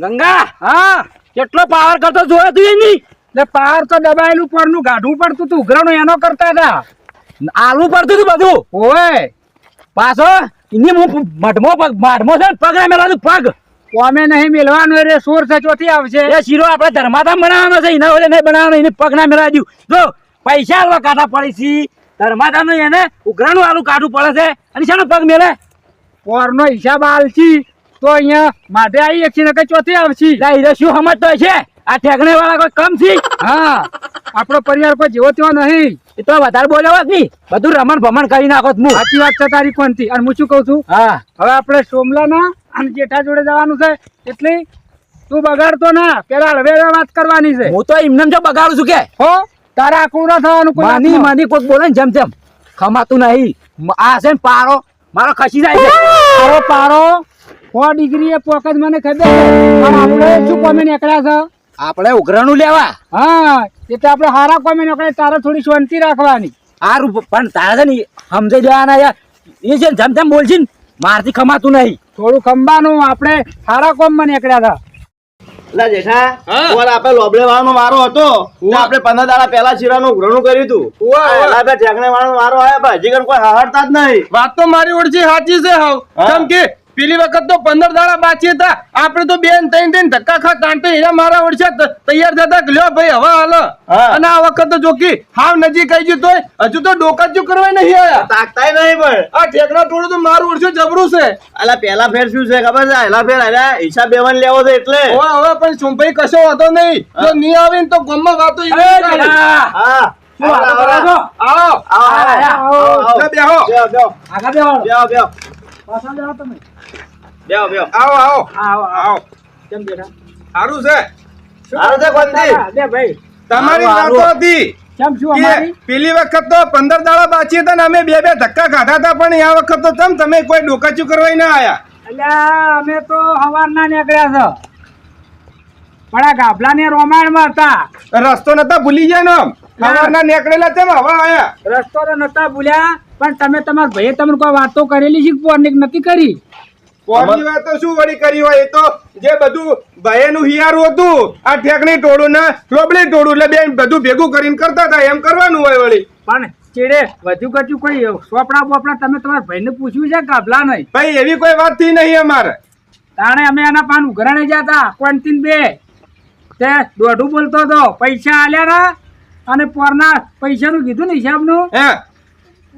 ગંગા હા કેટલો પાવર કરતો જોયો તું એની? એટલે પાવર તો દબાયેલું પરનું ગાઢવું પડતું તું ઉઘરાણું એનો કરતા હતા. આલુ પડતું તું બધું? ઓય પાછો એની હું મઢમો પગ માઢમો છે પગ મેલા પગ. કોમે નહીં મેલવાનું રે સોર છે ચોથી આવશે. એ શીરો આપણે ધર્માધામ બનાવવાનો છે એના વડે નહીં બનાવવાનો એને પગ ના મેળવા દઉં. જો પૈસા આલવા કાઢા પડી છે. ધર્માધામનું એને ઉઘરાણું આલુ કાઢવું પડે છે. અને શાનો પગ મેળે પોરનો હિસાબ આલછી તો અહીંયા માથે આવી એક ને કઈ ચોથી આવશી. હીરો શું સમજતો છે? આ ઠેકણે વાળા કોઈ કમ છે? હા આપણો પરિવાર પર જેવો તેવો નહીં. એ તો વધારે બોલ્યો હોત બધું રમણ ભમણ કરી નાખો હું. સાચી વાત છે તારી કોણથી અને હું શું કઉ છું? હા. હવે આપણે સોમલાના અને જેઠા જોડે જવાનું છે. એટલે તું બગાડતો ના. પેલા હળવે વાત કરવાની છે. હું તો એમને જો બગાડું છું કે. હો તારા આખું ના થવાનું કોઈ માની માની કોઈ બોલે ને જેમ જેમ. ખમાતું નહીં. આ છે ને પારો. મારો ખસી જાય છે. પારો પારો. સો ડિગ્રી એ પોકજ મને ખબર પણ આપણે શું કોમે નીકળ્યા છે? આપણે ઉઘરાણું લેવા. હા એટલે આપણે હારા કોમે નીકળે તારે થોડી શાંતિ રાખવાની. હારું પણ તારા છે ને સમજાઈ દેવાના યાર. એ છે ને જેમ તેમ બોલશે ને મારથી ખમાતું નહીં. થોડું ખંભાનું આપણે હારા કોમમાં નીકળ્યા હતા. એટલે જેઠા ઓર આપણે લોબડે વાળાનો વારો હતો. આપણે પંદર દાડા પહેલા શીરાનું ઉઘરાણું કર્યું હતું. ઠેકણે વાળાનો વારો આવ્યા ભાઈ હજી કોઈ હાહડતા જ નહીં. વાત તો મારી ઓળખી સાચી છે હાવ. કેમ કે પેલી વખત તો પંદર દાડા બાકી હતા. આપણે તો બેન ત્રણ ત્રણ ધક્કા ખા કાંટે એના મારા ઓળશે તૈયાર થતા લ્યો ભાઈ હવે હાલ. હા. અને આ વખત તો જોકી હાવ નજીક આવી ગયું તોય હજુ તો ડોકાચ્યું કરવા નહીં આયા. તાકતા નહીં પણ. આ ઠેકડા ટોળું તો મારું ઓળશે જબરું છે. અલા પેલા ફેર શું છે ખબર છે? એલા ફેર અલ્યા હિસાબ બેવાન લેવો છે એટલે. હવે હવે પણ સુંભાઈ કશો વાતો નહીં. જો નહીં આવે તો ગમમાં વાતો હા. શું? આવો આવો, આવો, આવો, આવો. લે બેહો. બેહો, બેહો. આગળ બેહો. બેહો, બેહો. પાછા જાઓ તમે. બેહો, બેહો. આવો આવો. આવો આવો. કેમ બેઠા? સારું છે. સારું છે કોંતી? બે ભાઈ. તમારી વાતો હતી કેમ શું અમારી? પેલી વખત તો પંદર દાડા બાકી હતા ને અમે બે બે ધક્કા ખાધા હતા પણ આ વખત તો તમ તમે કોઈ ડોકાચું કરવા ના આયા? અલ્યા અમે તો હવારના નીકળ્યા છે. પણ આ ગાભલાને રોમાણમાં હતા. રસ્તો નતા ભૂલી ગયા ને આમ. નીકળેલા છે હવા આયા? રસ્તો તો નતા ભૂલ્યા પણ તમે તમારા ભાઈએ તમને કોઈ વાતો કરેલી છે પોર્નિક નથી કરી? પોરની વાતો શું વળી કરી હોય? એ તો જે બધું ભાઈનું હિયારું હતું આ ઠેકણી ટોળું ને લોબડી ટોળું એટલે બેન બધું ભેગું કરીને કરતા હતા એમ કરવાનું હોય વળી. પણ ચેડે વધુ કચું કોઈ સોપડા બોપડા તમે તમારા ભાઈને પૂછ્યું છે ગાભલા નહીં? ભાઈ એવી કોઈ વાત થઈ નહીં અમારે. તાણે અમે એના પાન ઉઘરાણે જતા કોન્ટીન બે? તે દોઢું બોલતો હતો પૈસા આલ્યા અને પોરના પૈસાનું કીધું ને હિસાબનું? હે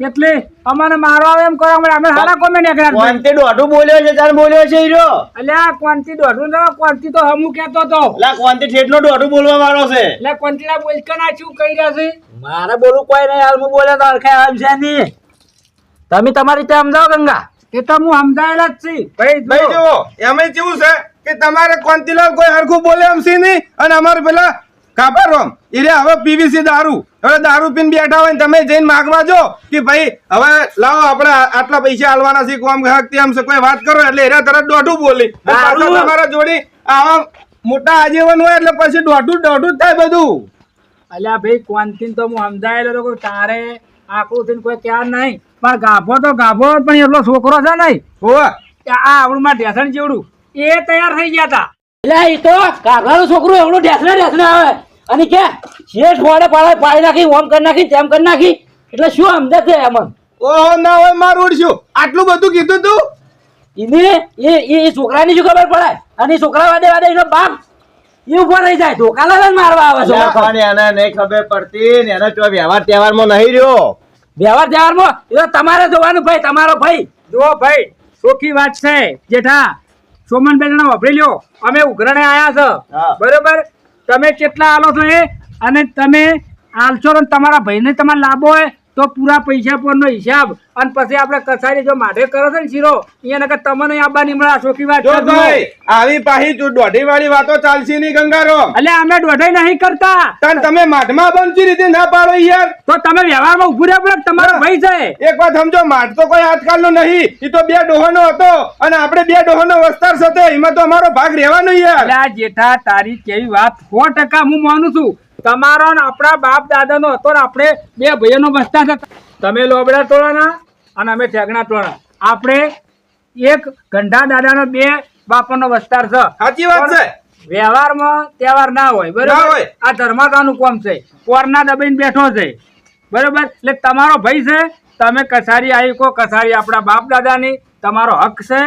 એટલે અમારે મારો આવે એમ કરો અમે અમે હારા કોમે નીકળ્યા કોંતી દોઢું બોલ્યો છે ચાલ બોલ્યો છે હીરો? અલ્યા કોન્ટી દોઢું ના કોન્ટી તો હમુ કેતો તો લા કોંતી ઠેઠનો દોઢું બોલવા વાળો છે? એટલે કોન્ટીના બોલકા ના શું કહી રહ્યા છે? મારે બોલું કોઈ નહીં હાલ હું બોલે તો અરખાય આમ છે ની તમે તમારી રીતે સમજાવો ગંગા. એ તો હું સમજાયેલા જ છી. ભાઈ ભાઈ જો જુઓ એમાં કેવું છે કે તમારે કોંતીલાલ કોઈ હરખું બોલે એમ છે નહીં અને અમારે પેલા કાપર રોમ? એ હવે પીવીસી દારૂ. હવે દારૂ પીને બેઠા હોય ને તમે જઈને માગવા જો કે ભાઈ હવે લાવો આપણે આટલા પૈસા આલવાના છે કોમ હક તેમ છે કોઈ વાત કરો એટલે એરા તરત દોઢું બોલી? તમારા જોડી આવા મોટા આજીવન હોય એટલે પછી દોઢું દોઢું જ થાય બધું. અલ્યા ભાઈ કોનથી તો હું સમજાયેલો હતો તારે આકૃતિ કોઈ ક્યાં નહીં. પણ ગાભો તો ગાભો પણ એટલો છોકરો છે નહીં. આ આવડું માં ઢેસણ જેવડું. એ તૈયાર થઈ ગયા હતા એટલે એ તો કાગડાનું છોકરો એવડો ઢેસને ઢેસને આવે. અને કે શેઠ વાળે પાડે પાડી નાખી ઓમ કરી નાખી તેમ કરી નાખી. એટલે શું સમજે છે એમાં? ઓહો ના હોય મારું ઉડશું આટલું બધું કીધું તું? એને એ એ છોકરાની શું ખબર પડે? અને છોકરા વાદે વાદે એનો બાપ એ ઊભો રહી જાય ધોકાલા મારવા આવે છે પણ એને નહીં ખબર પડતી ને એનો તો વ્યવહાર તહેવારમાં નહીં રહ્યો. વ્યવહાર તહેવારમાં? એ તમારે જોવાનું ભાઈ તમારો ભાઈ. જુઓ ભાઈ ચોખ્ખી વાત છે જેઠા. સોમનભાઈ જણા વાપરી લ્યો. અમે ઉઘરણે આયા છો. બરોબર? તમે કેટલા આલો છો એ? અને તમે આલશો તમારા ભાઈને તમારે લાભો હોય? તો પૂરા પૈસા પરનો હિસાબ. અને પછી આપણે કસારી જો માઢે કરો છો ને શીરો અહીંયા નકર તમને આબા નીમળા ચોખ્ખી વાત જો ભાઈ આવી પાહી જો દોઢી વાળી વાતો ચાલશે નહીં ગંગારો. એટલે અમે દોઢાઈ નહીં કરતા. તન તમે માઢમાં બનતી રીતે ના પાડો યાર. તો તમે વ્યવહારમાં ઉભું રહ્યા કે તમારો ભાઈ છે? એક વાત સમજો માટ તો કોઈ આજકાલનો નહીં એ તો બે ડોહાનો હતો. અને આપણે બે ડોહાનો વસ્તાર સાથે એમાં તો અમારો ભાગ રહેવાનો યાર. અલ્યા જેઠા તારી કેવી વાત? સો ટકા હું માનું છું. તમારો ને આપણા બાપ દાદાનો હતો ને આપણે બે ભાઈઓનો બસતા હતા. તમે લોબડા ટોળાના અને અમે ઠેગણા ટોળા. આપણે એક ગંઢા દાદાનો બે બાપાનો વસ્તાર છે. સાચી વાત છે. વ્યવહારમાં તહેવાર ના હોય બરોબર? આ ધર્માતાનું કોમ છે. કોરના દબાઈને બેઠો છે. બરોબર? એટલે તમારો ભાઈ છે તમે કસારી આવી કો કસારી આપણા બાપ દાદાની તમારો હક છે.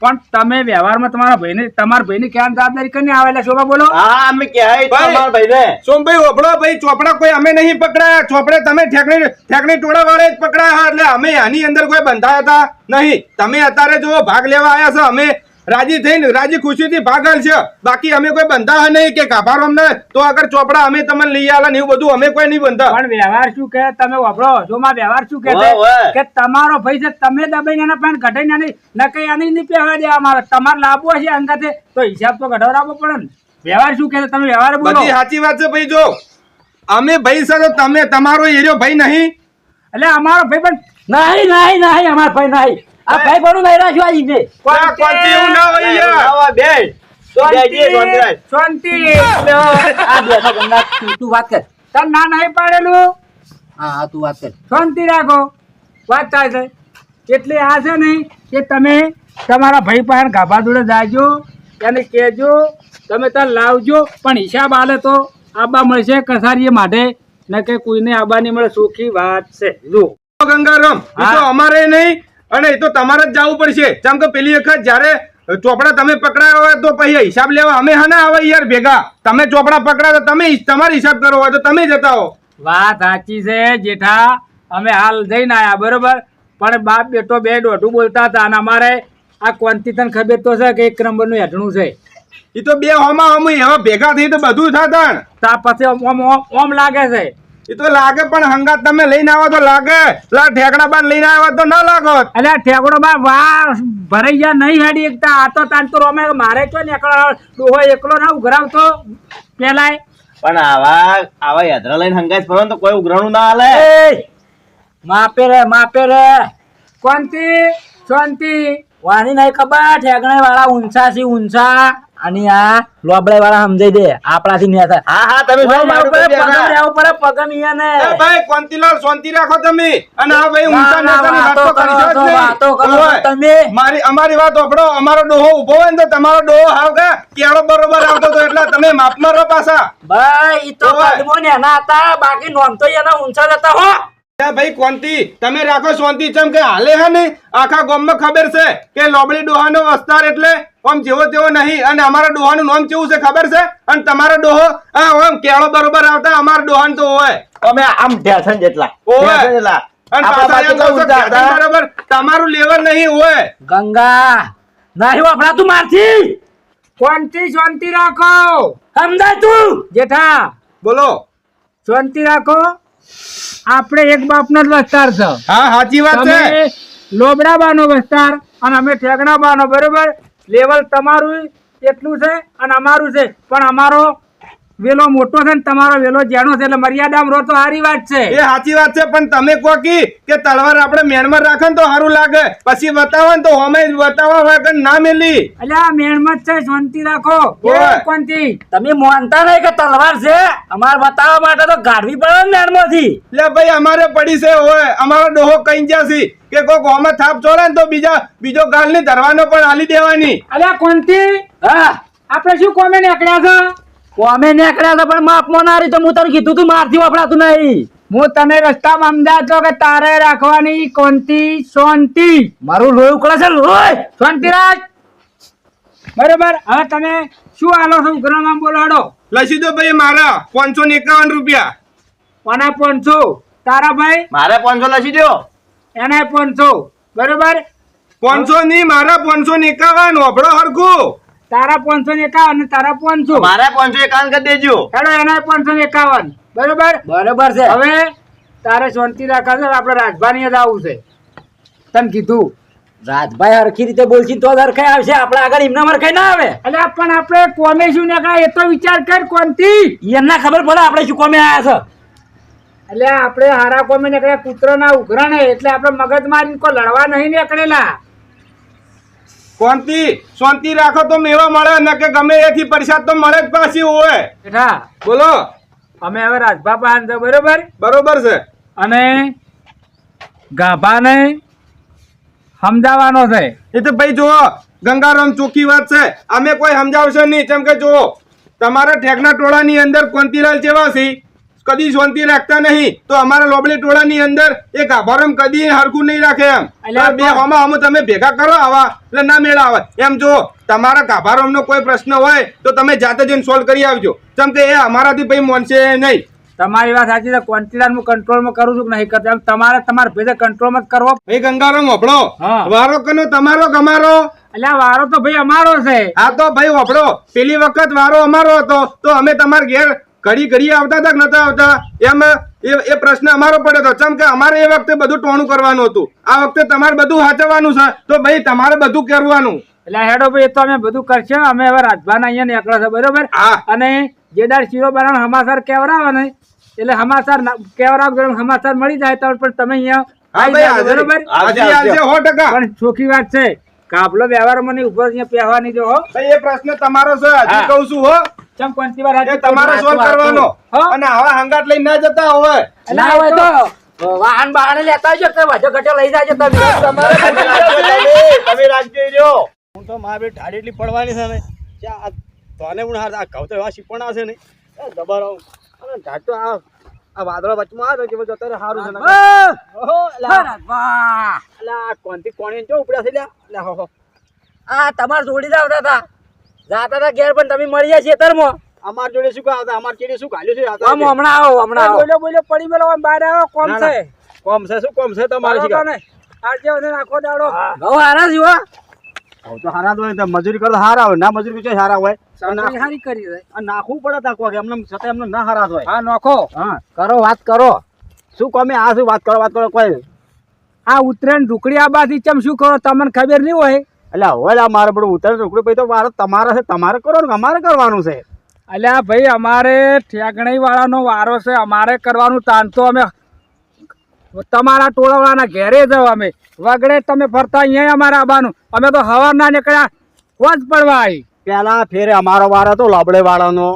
પણ તમે વ્યવહારમાં તમારા ભાઈને તમારા ભાઈની ક્યાં જવાબદારી કરીને આવેલા શોભા બોલો. હા અમે ભાઈ. તમારા ભાઈને. સોમભાઈ ઓભળો ભાઈ ચોપડા કોઈ અમે નહીં પકડાયા. ચોપડે તમે ઠેકણી ઠેકણી ટોળા વાળે જ પકડાયા. એટલે અમે આની અંદર કોઈ બંધાયા હતા નહીં. તમે અત્યારે જો ભાગ લેવા આવ્યા છો. અમે રાજી થઈને રાજી ખુશીથી ભાગલ છે બાકી અમે કોઈ બંધા નહીં કે કાભારો અમને. તો આગળ ચોપડા અમે તમને લઈ આલા ને એવું બધું અમે કોઈ નહીં બંધા. પણ વ્યવહાર શું કે તમે વાપરો. જો માં વ્યવહાર શું. છે? કે તમારો ભાઈ છે તમે દબાઈને એના પણ ઘટાઈને આની નકઈ આની નહીં પહેવા દેવામાં આવે તમારે લાભો છે અંગાતે તો હિસાબ તો ઘટાડવો પડે ને. વ્યવહાર શું કે તમે વ્યવહાર બોલો. સાચી વાત છે ભાઈ જો. અમે ભાઈ સર તમે તમારો એરિયો ભાઈ નહીં. એટલે અમારો ભાઈ પણ નહીં નહીં નહીં અમારો ભાઈ નહીં. આ ભાઈ. પણ નહીં રાખ્યું આ ઈને આ કોણથી એવું ના હોય યાર. આવા બેન તો તું તું વાત કર. તને ના નહીં પાડેલું? હા તું વાત કર. શાંતિ રાખો? વાત થાય છે. એટલે આ છે નહીં કે તમે તમારા ભાઈ પાસે ગાભા જોડે જાજો એને કહેજો તમે ત્યાં લાવજો પણ હિસાબ આલે તો આબા મળશે કસારીએ માટે. ને કે કોઈને આબા નહીં મળે. સુખી વાત છે. જો. ગંગારામ તો અમારે નહીં અને એ તો તમારે જ જવું પડશે. જેમ કે પેલી વખત જ્યારે ચોપડા તમે પકડાયા હોય તો પછી હિસાબ લેવા અમે હા ના આવે યાર ભેગા. તમે ચોપડા પકડા તો તમે તમારો હિસાબ કરો હોય તો તમે જતા હો. વાત સાચી છે જેઠા અમે હાલ જઈને આવ્યા બરોબર? પણ બાપ બેટો બે દોઢું બોલતા હતા અને અમારે આ ક્વોન્ટિટન ખબર તો છે કે એક નંબરનું હેઠણું છે. એ તો બે હોમાં હોમ એવા ભેગા થઈ તો બધું થતા તા પછી ઓમ ઓમ લાગે છે. એ તો લાગે પણ હંગાત તમે લઈને આવો તો લાગે. લા ઠેકડા બાર લઈને આવો તો ના લાગો. અરે ઠેકડો બાર વા ભરાઈ ગયા નહીં હેડી એકતા આ તો તાન તો રોમે મારે તો નીકળો ડોહો એકલો ના ઉઘરાવતો પેલાય. પણ આવા આવા યાત્રા લઈને હંગાસ ફરો તો કોઈ ઉઘરાણું ના હાલે. માપે રે માપે રે. કોનથી? શાંતિ વાની નહીં ખબર ઠેકણે વાળા ઊંચા છે ઊંચા. અને આ લોબડે વાળા સમજાઈ દે આપણાથી હતા હા હા તમે પગમ કરી દેવા? રહેવું પડે પગમ ઈયાને. એ ભાઈ કોંતીલાલ શાંતિ રાખો તમે અને આ ભાઈ ઊંચા ના, નેતાની વાત તો વાતો કરી કરો જ નહીં. વાતો કરો તમે. મારી અમારી વાત સાંભળો અમારો ડોહો ઊભો હોય ને તો તમારો ડોહો હાવ કે કેળો બરોબર આવતો તો એટલે તમે માપમાં મારો પાછા ભાઈ ઈ તો. ને એના હતા બાકી નોમ તો એના ઊંચા હતા હો ભાઈ કોંતી તમે રાખો શાંતિ ચમ કે હાલે હે ને આખા ગામમાં ખબર છે કે લોબડી ડોહાનો વસ્તાર એટલે આમ જેવો તેવો નહીં. અને અમારા ડોહાનું નામ કેવું છે ખબર છે? અને તમારો ડોહો આ ઓમ કેળો બરોબર આવતા અમારા ડોહાન તો હોય. અમે આમ ઢેસન જેટલા. ઓવે. જેટલા. અને પાછા. બરોબર તમારું લેવલ નહીં હોય. ગંગા નહીં વાપરા તું મારથી. કોનથી શાંતિ રાખો. સમજાય તું? જેઠા બોલો. શાંતિ રાખો. આપણે એક બાપનો જ વિસ્તાર છે. હા સાચી વાત છે. લોબડા બાનો વિસ્તાર અને અમે ઠેકણાબાનો બરોબર? લેવલ તમારું એટલું છે અને અમારું છે. પણ અમારો વેલો મોટો છે ને તમારો વેલો જેનો છે એટલે મર્યાદામાં રહો તો સારી વાત છે. એ સાચી વાત છે પણ તમે કહો કે તલવાર આપણે મેનમાં રાખે ને તો સારું લાગે. પછી બતાવો ને તો હોમે બતાવવા વગર ના મેલી. એટલે આ મેળમાં છે શાંતિ રાખો. કોનથી તમે માનતા નહીં કે તલવાર છે? અમારે બતાવવા માટે તો ગાઢવી પડે ને નેણમાંથી એટલે ભાઈ અમારે પડી છે હોય અમારો ડોહો કઈ જ્યાંસી કે કોક હોમાં થાપ છોડે ને તો બીજા બીજો ગાલની ધરવાનો પણ હાલી દેવાની. અલ્યા કોનથી? હા. આપણે શું કોમે નીકળ્યા છે? કોમે નીકળ્યા હતા પણ માફ ના રહી તો હું તને કીધું તું મારથી વપરાતું નહીં. હું તને રસ્તામાં અમદાવાદ તો કે તારે રાખવાની કોનતી શાંતિ મારું લોહી ઉકળે છે લોહી! શાંતિરાજ બરોબર હવે તમે શું આલો છો? ઉઘરામાં બોલાડો લસી દો ભાઈ મારા પાંચસો ને એકાવન રૂપિયા. કોના પાંચસો? તારા ભાઈ? મારે પાંચસો લસી દો એને પાંચસો. બરોબર? પાંચસો ની મારા પાંચસો ને એકાવન. ઓભળો હરખું. તારા પાંચસો ને એકાવન તારા પાંચસો. મારે પાંચસો એકાવન કરી દેજો. હેડો એના પાંચસો ને એકાવન. બરોબર? બરોબર છે. હવે તારે શાંતિ રાખા છે આપણે રાજભાની જ આવું છે. તમે કીધું રાજભાઈ હરખી રીતે બોલશી તો હરખાઈ આવશે. આપણે આગળ એમના હરખાઈ ના આવે. એટલે પણ આપણે કોમે શું નીકળ્યા એ તો વિચાર કર કોનથી. એમના ખબર પડે આપણે શું કોમે આવ્યા છે. એટલે આપણે હારા કોમે નીકળ્યા કૂતરાના ઉઘરાણે એટલે આપણે મગજ મારી કોઈ લડવા નહીં નીકળેલા. શાંતિ શાંતિ રાખો તો મેવા મળે ને કે ગમે એથી પરસાદ તો મળે જ પાછી હોય. બેઠા બોલો. અમે હવે રાજભા પાસે છે બરોબર? બરોબર છે. અને ગાભાને સમજાવવાનો છે. એ તો ભાઈ જુઓ ગંગારામ ચોખ્ખી વાત છે. અમે કોઈ સમજાવશો નહીં. કેમ કે જુઓ તમારા ઠેકના ટોળાની અંદર કોંતીલાલ જેવા છે. કદી શાંતિ રાખતા નહીં. તો અમારા લોબડી ટોળાની અંદર એ ગાભારમ કદી હરખું નહીં રાખે એમ. બે હોમાં હમ તમે ભેગા કરો આવા એટલે ના મેળા આવે. એમ જો તમારા ગાભારામનો કોઈ પ્રશ્ન હોય તો તમે જાતે જઈને સોલ્વ કરી આવજો. કેમ કે એ અમારાથી ભાઈ મોનશે નહીં. તમારી વાત સાચી છે કોન્ટિલાન હું કંટ્રોલમાં કરું છું નહીં કરતા? તમારે તમારે ભેદે કંટ્રોલમાં જ કરવો. ભાઈ ગંગારામ હોપડો હા. વારો કનો? તમારો ગમારો એટલે વારો તો ભાઈ અમારો છે. આ તો ભાઈ વપડો પેલી વખત વારો અમારો હતો તો અમે તમારા ઘેર ઘડી ઘડી આવતા હતા કે નતા આવતા? એમ એ એ પ્રશ્ન અમારો પડ્યો હતો. ચમ કે અમારે એ વખતે બધું ટોણું કરવાનું હતું. આ વખતે તમારે બધું સાચવવાનું છે. તો ભાઈ તમારે બધું કરવાનું. એટલે હેડો ભાઈ તો અમે બધું કરશે. અમે હવે રાજભાના અહીંયા નીકળે છે બરોબર? હા. અને જે દાડ શીરો બનાવવાનો હમાસર કેવરાવે ને એટલે હમાસર કેવરાવ હમાસર મળી જાય તો પણ તમે અહીંયા બરોબર? સો ટકા. પણ ચોખ્ખી વાત છે. કાપલો વ્યવહાર મને ઉપર અહીંયા પહેવાની જો હો. એ પ્રશ્ન તમારો છે હજી કહું છું હો. ચમ કોણતી વાર એ હાચું તમારે કહું? સોલ્વ કરવાનો. અને આવા હંગાટ લઈને ના જતા હવે ના હોય તો વાહન બહાને લેતા આવજો કે વાજો ઘટે લઈ જાજો તમે. તમે રાખજો રહ્યો. હું તો મારે ઢાડી એટલી પડવાની છે ને. તને પણ હાર આ ઘઉં તો એવા શીપણા છે ને. દબારો. અને ઢાટ આ આ વાદળો વચમાં આવે કે જતો રહે સારું છે ને ઓહો વાહ. લા કોણી જો ઉપડ્યા છે લ્યા હો હો. આ તમાર જોડી આવતા હતા. જાતા હતા ઘેર પણ તમે મળી ગયા ખેતરમાં અમાર જોડે શું કહો અમાર કેડી શું ગાલ્યું છે? આમ હમણાં આવો હમણાં આવો. બોલ્યો બોલ્યો પડી મેલો બહાર આવો કોમ છે? કોમ છે શું કોમ છે તમારે શીખા? આજે નાખો દાડો. ઘઉં હારા જ હો? ઘઉં તો હારા હોય તો મજૂરી કરો હારા હોય. ના મજૂરી કરો હારા હોય. હારી કરી છે નાખવું પડે તા કે એમને છતાં એમને ના હારા હોય. હા નાખો. હા. કરો વાત કરો. શું કોમે આ શું વાત કરો વાત કરો કોઈ. આ ઉત્તરાયણ ઢુકડી આબાથી ચમ શું કરો? તમને ખબર નહીં હોય? એટલે હવે આ મારે બધું ઉત્તરાયણ ઢુકડી પછી તો મારે તમારે છે તમારે કરો ને અમારે કરવાનું છે. અલ્યા ભાઈ અમારે ઠેકણી વાળાનો વારો છે અમારે કરવાનું તાન તો અમે તમારા ટોળાવાળાના ઘેરે જાઓ અમે. વગડે તમે ફરતા અહીંયા અમારે આવવાનું અમે તો હવાર ના નીકળ્યા. કોચ પડવા આવી? પેલા ફેરે અમારો વાર હતો લાબડે વાળાનો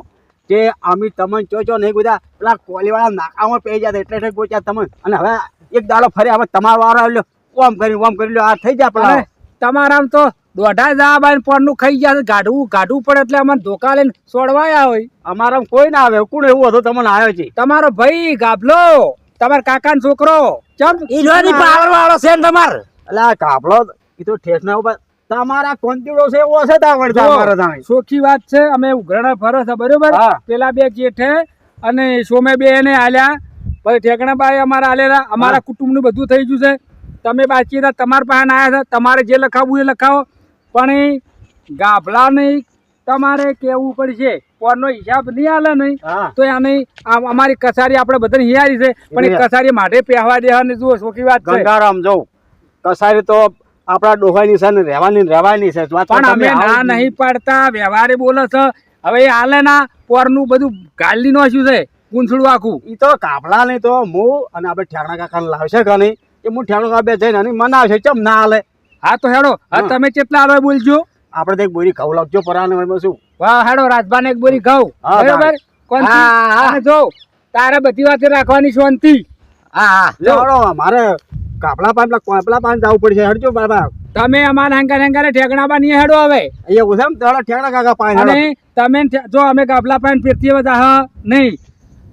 કે અમે તમે ચો ચો નહીં બધા પેલા કોલી વાળા નાકામાં પી જતા એટલે એટલે ગોચ્યા તમે. અને હવે એક દાડો ફરે હવે તમારો વારો આવ્યો. ઓમ કરી ઓમ કરી લો આ થઈ જાય પેલા. તમારા તો દોઢા જવા બાય પરનું ખાઈ ગયા છે. ગાઢવું ગાઢવું પડે એટલે અમને ધોકા લઈને સોડવાયા હોય. અમારા કોઈ ના આવે. કોણ એવું હતું તમને આવ્યો છે? તમારો ભાઈ ગાભલો. તમારા કાકાનો છોકરો. ચમ. ઈલોની પાવર વાળો છે ને તમાર. એટલે આ કાપલો એ તો ઠેસ ના ઉપર તમારા કોંતીડો છે એવો છે તાવડ તમારો તાણી સોખી વાત છે અમે ઉઘરાણા ફરે છે બરોબર? પેલા બે જેઠે અને સોમે બે એને આલ્યા. પછી ઠેકણા બાઈ અમારા આલેલા. અમારા કુટુંબનું બધું થઈ ગયું છે. તમે બાકી હતા તમારા પાસે આવ્યા છે. તમારે જે લખાવવું એ લખાવો. પણ એ ગાભલા નહીં. તમારે કેવું પડશે. કોનો હિસાબ નહીં આલે નહીં તો આની અમારી કસારી આપણે બધાને હિયારી છે. પણ એ કસારી માટે પહેવા દેવાની જુઓ ચોખ્ખી વાત છે. ગંગારામ જો કસારી તો આપણા ડોહાની છે ને રહેવાની રહેવાની છે. પણ અમે ના નહીં પાડતા વ્યવહારે બોલે છે. હવે એ હાલે ના પોરનું બધું ગાલી નોખ્યું છે ગુંસડું આખું. એ તો કાપલા નહીં તો હું અને આપણે ઠેકણા કાકા લાવશે કે નહીં? એ હું ઠેકણા કાપે બે જઈને અને મનાવશે ચમ ના હાલે હા તો હેડો હા. તમે કેટલા આવે બોલજો. આપણે તો એક બોરી ખાવ લાગજો પરાને શું? વાહ હેડો રાજભાને એક બોરી ઘઉં. બરાબર? કોણ જો તારે બધી વાત રાખવાની શાંતિ હા હા. લે મારે કાપલા પાન પેલા કોપલા પાન જવું પડશે. હડજો બાબા તમે અમાર હંકાર હંકારે ઠેકણા બા નહીં હેડો હવે. અહીંયા ઉધમ તો હળો ઠેકણા કાકા પાન અને તમે જો અમે કાપલા પાન ફેરતી બધા નહીં.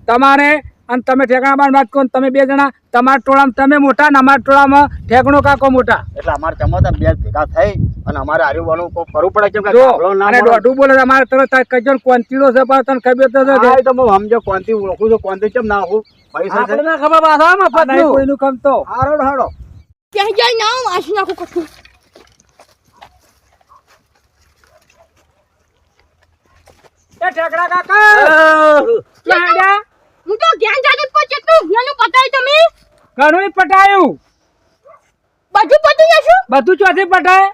તમારે અને તમે ઠેકાણા બાર વાત કહો તમે બે જણા તમારા ટોળામાં તમે મોટા ને અમારા ટોળામાં ઠેકણો કાકો મોટા. એટલે અમારે તમારા બે ભેગા થઈ અને અમારે હાર્યું વાળું કોક કરવું પડે કેમ કે જો અને દોઢું બોલે અમારે તરત કહેજો કોંતીડો છે પણ તને ખબર તો છે કે હા, એ તો હું સમજો કોંતી ઓળખું છું કોંતી કેમ ના હું પૈસા છે. ના ખબર પાછા આમાં નહીં કોઈનું કામ તો. હારો હારો. ત્યાં જઈને આવો? વાસી નાખું કશું ઠેકડા કાકા! ક્યાં? હું તો જ્ઞાન જાજુ પર જેટલું જ્ઞાન પતાય તમે? ઘણું પટાયું. બધું પતું જશું? બધું ચોથી પટાય.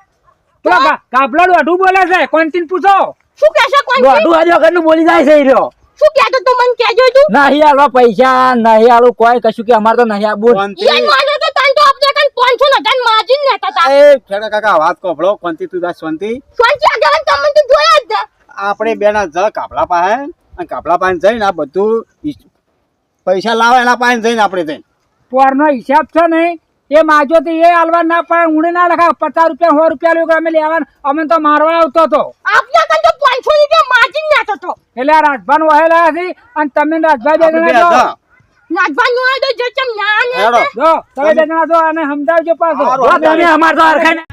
તો કાપલા દોઢું બોલે છે. કોન્ટીન પૂછો? શું કહેશે કોણ દોઢું હજી વગરનું બોલી જાય છે ઈ રહ્યો. શું કહેતો તો? મને કહેજો તું. નહીં આલો પૈસા નહીં આલો કોઈ કશું કે અમારે તો નહીં આબુ યાર માનો તો તન તો આપણે કન 500 નધન માર્જિન નેતા તા. એ ખેડા કાકા વાત કોફળો કોનથી તું જા શાંતિ સોંચી આગળ તમને તો જોયા જ. આપણે બેના જ કાપલા પાસે અને કાપલા પાસે જઈને આ બધું પૈસા લાવે એના પાસે જઈને આપણે જઈને. પોરનો હિસાબ છે ને એ માજો તો એ આલવા ના પડે ઊંડે ના લખા પચાસ રૂપિયા સો રૂપિયા લ્યો અમે લેવા અમે તો મારવા આવતો હતો. આપના તો પાંચસો રૂપિયા એટલે આ રાજભાન વહેલા હતી અને તમે રાજભાઈ બે જણા જો નો હોય જો ચમ ના ને જો તમે બે જણા જો અને સમજાવજો પાછો. તમે અમાર તો હરખાઈ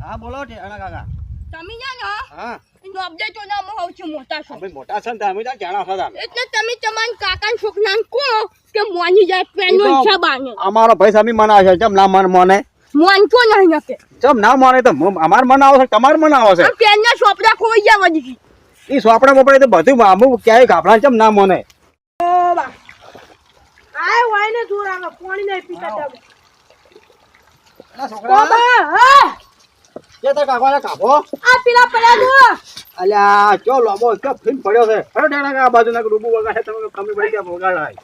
હા બોલો ટેણા કાકા. તમે ના હા. અપડેટ તો ના હું છું મોટા છો. અમે મોટા છે ને તમે તો જાણા છો તમે. એટલે તમે તમારા કાકા છોકરાને કહો કે મોની જાય પેનો એ હિસાબ આને અમારો ભાઈ સામી મનાવે છે ચમ ના મન મને? મોનતો નહીં નકે ચમ ના મને તો અમાર મન આવે છે તમાર મન આવે છે? આ પેનના સોપડા ખોઈ ગયા વધી એ સોપડા બોપડે તો બધું અમુક ક્યાંય ગાભડા ચમ ના મને? આ વાયને ને આવે પાણી નહીં પીતા તમે. છોકરા. હા. કે કાપો. આ પેલા પડ્યા દો અલ્યા ચો લોબો ચો ફીન પડ્યો છે. અરે ટેણા કાકા બાજુ ના ડૂબુ વગાડે તમે કમી પડી ગયા વગાડાય.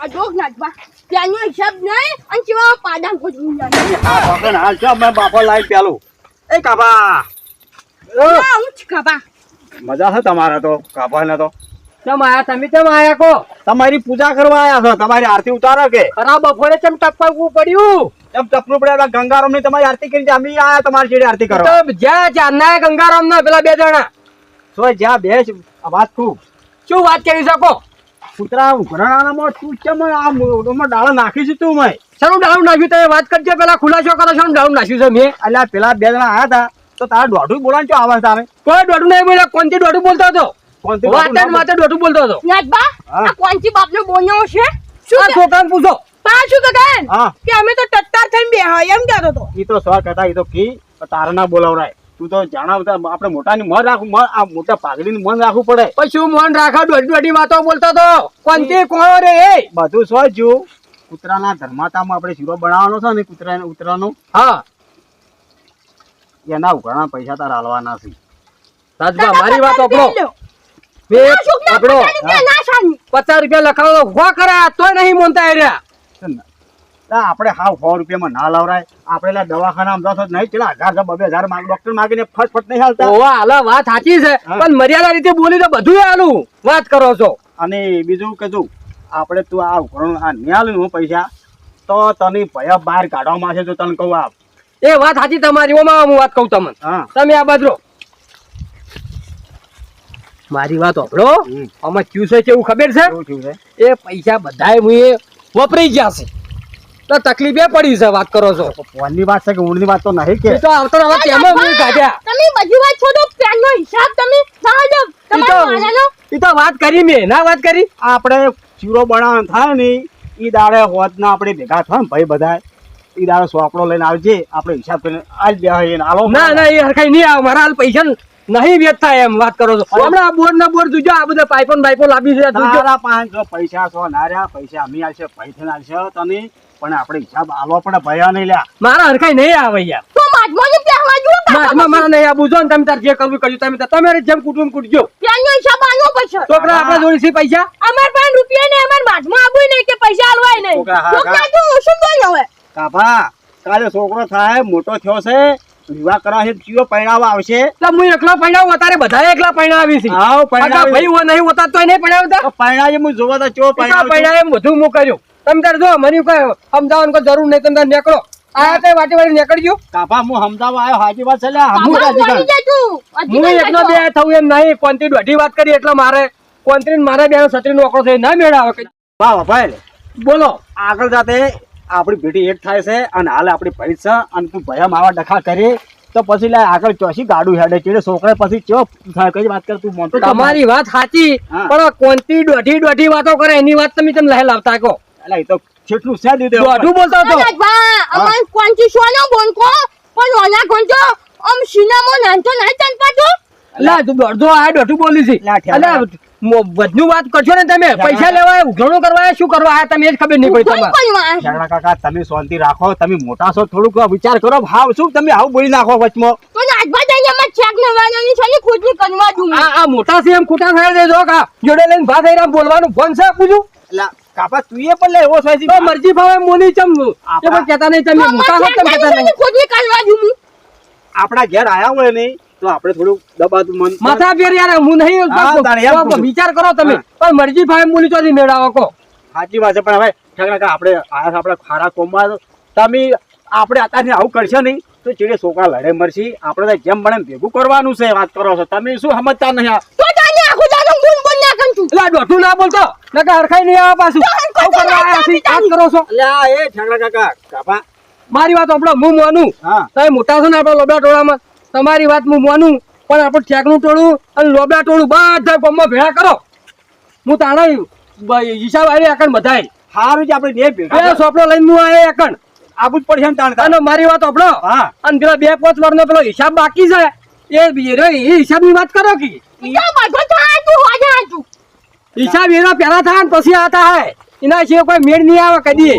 આ જોગ નાચવા પેનનો હિસાબ નહીં અને કેવા પાડા ખોજવું જાય હા પકડ હાલ ચો મેં બાપો લાઈ પેલું. એ કાપા. ના હું મજા છે તમારે તો કાપા ને તો આયા તમે ચમ આયા કો? તમારી પૂજા કરવા આયા છો તમારી આરતી ઉતારો કે? ખરા બપોરે કેમ ટપકવું પડ્યું? એમ ટપલું પડે ગંગારામની તમારી આરતી કરી અમે આયા તમારી જેડી આરતી કરો. જ્યાં ચાંદના ગંગારામ ના પેલા બે જણા. તો જ્યાં બેસ વાત ખૂબ શું વાત કરી શકો? કૂતરા ઉઘરાણામાં તું કેમ આ ડાળો નાખી છે તું મેં. શાનું ડાળું નાખ્યું? તમે વાત કરજો પેલા ખુલાસો કરો છો ડાળું નાખ્યું છે મેં? એટલે પેલા બે જણા આયા હતા તો તારા દોઢું બોલાન ચો આવા છે તારે? કોઈ દોઢું નહીં બોલ્યા કોણથી દોઢું બોલતો હતો? કોણથી વાત દોઢું બોલતો હતો. હા. આ કોણથી બાપનો છે? શું છોકરાને પૂછો. પાછું કે અમે તો થઈને બેહા એમ કહેતો તો ઈ તો સો કહેતા ઈ તો કી ના બોલાવરાય. તું તો જાણાવતા આપણે મોટાની મન રાખવું મન આ મોટા પાઘડીની મન રાખવું પડે. પછી મન રાખા દોઢી દોઢી વાતો બોલતો તો કોણથી કોણ રે એ? બધું સો જ કૂતરાના ધર્માતામાં આપણે શીરો બનાવવાનો છે ને કૂતરા ઉતરાનો હા. એના ઉઘાણા પૈસા તારા હાલવાના છે. રાજભા મારી વાત આપણો પચાસ રૂપિયા ના લખાવો. હો કર્યા તોય નહીં મોનતા એ રહ્યા. તો આપણે હાવ સો રૂપિયામાં ના લાવરાય. આપણે દવાખાના દવાખાનામાં જશો નહીં કેટલા હજાર છે બબે હજાર માગ ડોક્ટર માગીને ફટફટ નહીં હાલતા. ઓવા હાલા વાત સાચી છે. પણ મર્યાદા રીતે બોલી તો બધું હાલું વાત કરો છો. અને બીજું કે જો આપણે તું આ ઉઘરાણું આ નહીં આલું હું પૈસા તો તને ભય બહાર કાઢવામાં છે તો તને કહું આપ. એ વાત સાચી તમારી ઓમાં હું વાત કહું તમને. તમે આ બાજરો મારી વાત આપણો. આમાં ક્યુ છે કેવું ખબર છે? એ પૈસા બધાય હું વપરાઈ ગયા છે. તો તકલીફ એ પડી છે વાત કરો છો. ફોનની વાત છે કે ઊંડની વાત તો નહીં કે? તો આવતો હવે તેમાં મુએ કાઢ્યા. તમે બધી વાત છોડો પેનનો હિસાબ તમે ના તો તમારા મારાનો ઈ તો વાત કરી મેં ના વાત કરી? આપણે ચીરો બનાવવાનો થાય ને ઈ દાડે હોતના આપણે ભેગા થાય ને ભાઈ બધા ઈ દાડે સોપડો લઈને આવજે આપણે હિસાબ કરીને આજ બે ને આલો. ના ના એ હરખાઈ નહીં આવે મારા હાલ પૈસા નહીં વેચતા એમ વાત કરો છો. હમણાં આ બોર્ડ ના બોર્ડ જોજો આ બધા પાઇપો ને લાવી છે જોજો. તારા પાંચ પૈસા છો ના રહ્યા પૈસા અમે આવશે પૈસા આલશે તને પણ આપણે હિસાબ આલો પણ ભયા નહીં લ્યા. મારા હરખાઈ નહીં આવે યાર. તો માજમાને પહેવા જો મારા મારા નહીં આ બુજો ને તમે તાર જે કરવું કર્યું તમે તમારે જેમ કુટુંબ કૂટજો પેનનો હિસાબ આનો પછી છોકરા આપણા જોડે છે પૈસા? અમાર પાસે રૂપિયા ને અમાર માજમાં આવું નહીં કે પૈસા આલવાય નહીં. છોકરા, હા, છોકરા હા. તો શું બોલ હવે? કાભા કાલે છોકરો થાય મોટો થયો છે. વિવાહ કરવા છે ચિયો પૈણાવા આવશે? એટલે હું એકલો પૈણાવું અત્યારે બધા એકલા પૈણાવી છે. આવ પૈણાવ ભાઈ હું નહીં હોતા તો નહીં પૈણાવતા પરણાવી હું જોવા તો ચો પૈણાવ પરણાવ પૈણાવે એમ બધું હું કર્યું. તમે તાર જો મને કઈ અમદાવાદ કો જરૂર નહીં તમે તાર નીકળો. આ તે વાટી વાટી નીકળજો. કાપા હું અમદાવાદ આવ્યો હાજી વાત છે હું એકલો બે થવું એમ નહીં કોંત્રી દોઢી વાત કરી એટલે મારે કોંતી મારા બે છત્રી નો આંકડો થઈ ના મેળ આવે કઈ. વાહ ભાઈ બોલો. આગળ જાતે આપણી ભેટી એક થાય છે અને હાલ આપણી પૈસા અને તું ભયા માવા ડખા કરી તો પછી લે આગળ ચોસી ગાડું હેડે. છે છોકરા પછી ચો કઈ વાત કર તું મોટો તમારી વાત સાચી પણ કોણતી દોઢી દોઢી વાતો કરે એની વાત તમે તમે લહે આવતા કહો. એટલે એ તો છેટલું છે દીધે દોઢું બોલતો હતો. અમાર કોણતી સોનો બોનકો પણ ઓલા કોણતો આમ સિનેમો નાનતો નહીં તન પાછો લા તું દોઢો આ દોઢું બોલી છે. લા, બધું વાત કરશો ને તમે પૈસા લેવા ઉઘરણો કરવા શું કરવા આયા તમે જ ખબર નહીં પડી તમારે. કાકા તમે શાંતિ રાખો તમે મોટા છો થોડુંક વિચાર કરો હાવ શું તમે આવું બોલી નાખો વચમાં? તો નાચવા જઈને અમાર ચેક લેવાની છે ને ખુદની કરવા દઉં આ આ મોટા છે એમ ખોટા થાય દેજો કા જોડે લઈને ભા થઈ બોલવાનું ફોન છે પૂછું કાપા તું એ પણ લે છે તો મરજી ભાવે મોની ચમ એ પણ કહેતા નહીં તમે મોટા છો તમે કહેતા નહીં? ખુદની કરવા દઉં આપણા ઘેર આયા હોય નહીં તો આપણે થોડું દબાતું મન માથા ફેર યાર હું નહીં વિચાર કરો તમે. પણ મરજી ભાઈ બોલી તો મેળાવો કો. સાચી વાત છે પણ હવે ઠગડા આપણે આયા આપણે ખારા કોમમાં તમે આપણે અત્યારે આવું કરશો નહીં તો ચીડે છોકરા લડે મરશી. આપણે તો જેમ બને એમ ભેગું કરવાનું છે વાત કરો છો. તમે શું સમજતા નહીં આ? આખું ના આ દોઢું ના બોલતો. નકર હરખાઈ નહીં આવે પાછું. આવું કરવા આયા છીએ, વાત કરો છો. અલ્યા એ ઠગડા કાકા. કાપા મારી વાત આપણો હું મોનું. હા. તમે મોટા છો ને આપણા લોબડા ટોળામાં. તમારી વાત હું માનું પણ આપણે ઠેકનું ટોળું અને લોબડા ટોળું બધા ગામમાં ભેળા કરો. હું તાણે હિસાબ આવી એકણ બધાય. સારું છે આપણે બે ભેગા સોપડો લઈને હું આવે એકણ આવું જ પડશે ને તાણ. અને મારી વાત આપણો હા. અને પેલા બે પાંચ વારનો પેલો હિસાબ બાકી છે. એ એ એ હિસાબની વાત કરો કે. હિસાબ એના પેલા થાય ને પછી આતા હે. એના સિવાય કોઈ મેળ નહીં આવે કદી.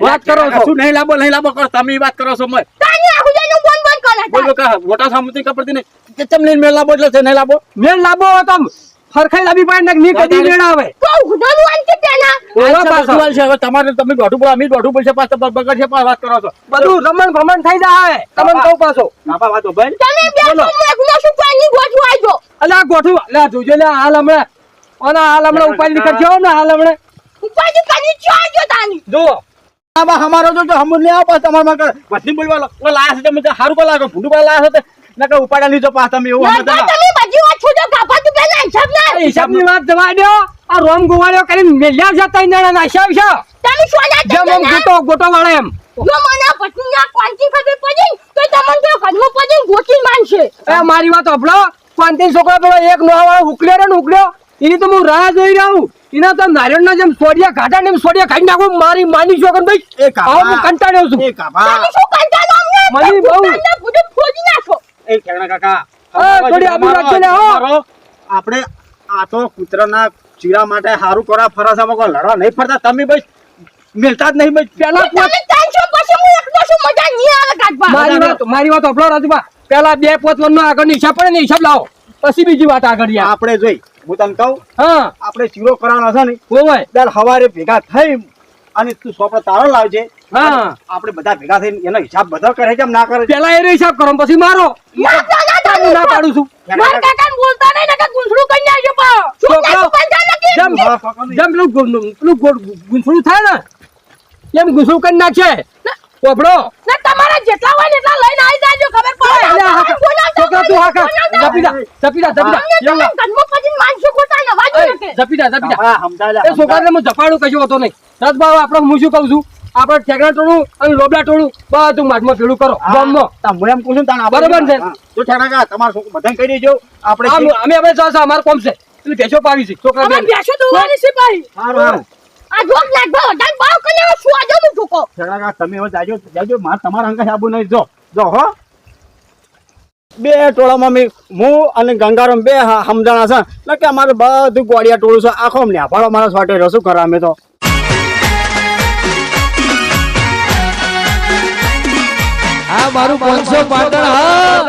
વાત કરો છો. શું નહીં લાંબો નહીં લાંબો કરો તમે વાત કરો છો મત તને આખું દાડો બોલ બોલ કરે બોલો કા મોટા સામુતી કપડતી નહીં. કે ચમ લઈને મેળ એટલે છે નહીં લાવો? મેળ લાવો હોય ફરખાઈ લાવી પાડે ને ની કદી મેળ આવે. તો ઉધરું આનકે પેલા? ઓલા પાછો. સવાલ છે હવે તમારે તમે દોઢું બોલો અમે દોઢું બોલશે પાછા બગડ છે પાછા વાત કરો છો. બધું રમણ ભમણ થઈ જાય. તમને કહું પાછો. કાપા વાતો ભાઈ. તમે બે બોલો. શું પાણી ગોઠવું આવજો અલે આ ગોઠું જોજો લે હાલ હમણાં. અને હાલ હમણાં ઉપાડી કરજો ને. હાલ હમણાં. ઉપાડી છો તાની જુઓ. આવા અમારો જો હમ નહીં આવો પાછા માં વસ્તી બોલવા લો લાસ લાયા મને હારું કો લાગો ભૂંડું કો લાયા છે નકર ઉપાડા લીજો પાછા તમે એવું ના, તમે બધી વાત છોડો. કાપા તું પેલા હિસાબ ના. હિસાબની વાત જવા દો. આ રોમ ગોવાળ્યો કરીને મેલ્યા છે ત્રણ ના હિસાબ છે. તમે સોના જેમ મમ ગોટો ગોટો વાળે એમ. જો મને પછી ના કોણથી ખબર પડી ને, તો તમને તો ઘરમાં પડી ગોઠી માનશે. એ મારી વાત અભળો પાંત્રીસ છોકરા પેલો એક નો વાળો ઉકલ્યો રે ને ઉકલ્યો એની તો હું રાહ જોઈ રહ્યો એના તો નારિયેળના જેમ સોડિયા કાઢા ને એમ સોડિયા ખાઈ નાખું મારી માની છોકર ભાઈ એ કાપા. આવો હું કંટાળ્યો છું. એ કાપા તમે શું કંટાળો? મને બહુ. બધું ફોડી નાખો. એ કેણા કાકા થોડી આબરૂ રાખજો ને, હો. આપણે આ તો કૂતરાના ચીરા માટે હારું કોરા ફરસામાં કોઈ લડવા નહીં ફરતા. તમે ભાઈ મિલતા જ નહીં ભાઈ પેલા તમે ટેન્શન પછી હું એકલો છું મજા નહીં આવે કાઢવા મારી વાત મારી વાત અભળો રાજુભા પેલા બે પોત નો આગળ હિસાબ પડે ને હિસાબ લાવો. પછી બીજી વાત આગળ આપણે જોઈ. હું તને કહું હા. આપણે શીરો કરવાનો છે ને ઓય દર સવારે ભેગા થઈ અને તું સોપડો તારો લાવજે. હા. આપણે બધા ભેગા થઈને એનો હિસાબ બધા કરે છે ના કરે છે? પેલા એ હિસાબ કરો પછી મારો. હું ના પાડું છું. મારા કાકા બોલતા નહીં નકર ગુંથડું કરી નાખજો પા? જેમ જેમ પેલું ગુંસડું થાય ને એમ ગુંથરું કરી નાખશે. ઓભળો ને તમારા જેટલા હોય એટલા લઈને આવી જાજો, ખબર પડે. છોકરા તું હાકા. બોલાવતા. જપી જા જપી જા જપી જા અમને તમે ઘરમાં પડીને માનસો ખોટા ને વાજો એય, નથી. જપી જા જપી જા હા, સમજાય એ છોકરાને હું જપાડું કશું હતો નહીં. રત બાવ આપણો હું શું કહું છું? આપણે ઠેકડા ટોળું અને લોબડા ટોળું બધું માટમાં ભેળું કરો ગામમાં. તા હું એમ કહું છું ને તાણે છે. તો ઠેકડા કા તમારે છોકરું બધાને કહી દેજો આપણે અમે હવે ચાલશે અમારે કોમ છે. એટલે ભેંસો પાવી છે છોકરા અમે બેસો દોવાની છે ભાઈ. સારું સારું. આ જોક નાખવા શું આજો ઠોકો. તમે હવે જાજો જાજો મારે તમારા અંગે આબુ નહીં જો જો હો. બે ટોળામાં મેં હું અને ગંગારામ બે હા સમજાણા છે. એટલે કે અમારે બધું ગોળિયા ટોળું છે આખો અમને આભાડો મારા સ્વાટે રસું કરા અમે તો. આ મારું પાંચસો પાટણ હા.